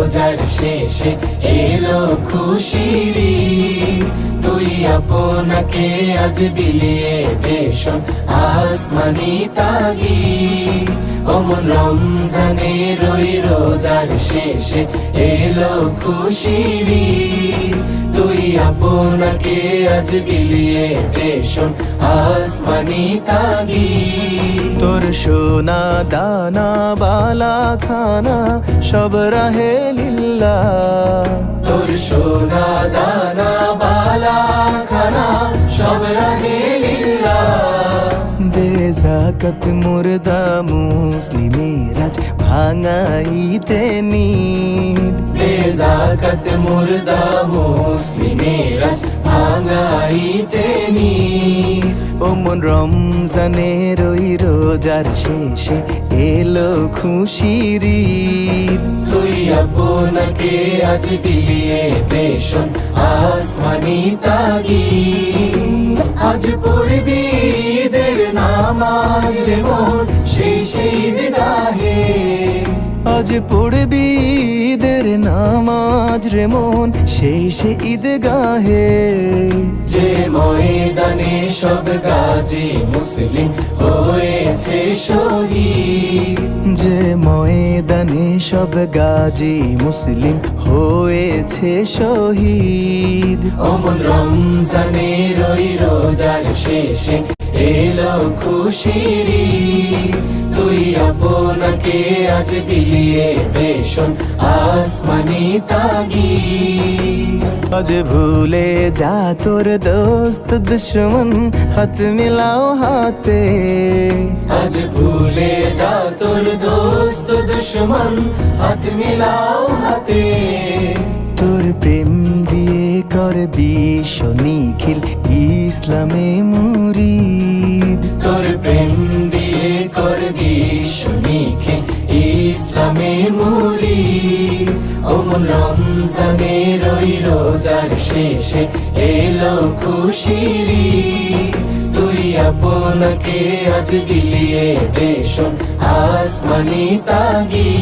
রোজার শেষে এলো খুশিরি তুই আপনাকে আজ বিলিয়ে দেশ আসমানি তাগি অমন রমজানে রই রোজার শেষে এলো খুশিরি তুই আপনাকে আজ বিলিয়ে দেশ আসমানি তাগি তোর সোনা দানা বালা খানা সব রাহে লিল্লা তোর সোনা দানা বালা খানা সব রাহে লিল্লা দে জাকাত মুর্দা মুসলিমেরাজ ভাঙাইতে নিদ। বেজাকত মুর্দা মুসলিমেরা ভাঙাইতে নি ওমন রমজানে রই রোজার শেষে এলো খুশির। তুই আপনাকে আজ বিলিয়ে দেশন আসমানি তাগি আজ পড়বি ঈদের নামাজ রে মন সেই সেই গাহে আজ পড়বি ঈদের নামাজ রে মন সেই সে ঈদ গাহে ময়দানে সব গাজী মুসলিম হয়েছে শহীদ। যে ময়দানে সব গাজী মুসলিম হয়েছে শহীদ। অমন রমজানে রই রোজার শেষে এলো খুশিরি তুই আপনাকে আজ বিলিয়ে দেশন আসমানি তাগি আজ ভুলে যা তোর দোস্ত দুশ্মন হাত মিলাও হাতে আজ ভুলে যা তোর দোস্ত দুশ্মন হাত মিলাও হাতে তোর প্রেম দিয়ে কর বিশ্ব নিখিল ইসলামে মুরিদ তোর প্রেম দিয়ে কর করবি শুনিখে ইসলামে মুরি ওমন রমজানে রই রোজার শেষে এলো খুশিরি। তুই আপনাকে আজ বিলিয়ে দেশ আসমানি তাগি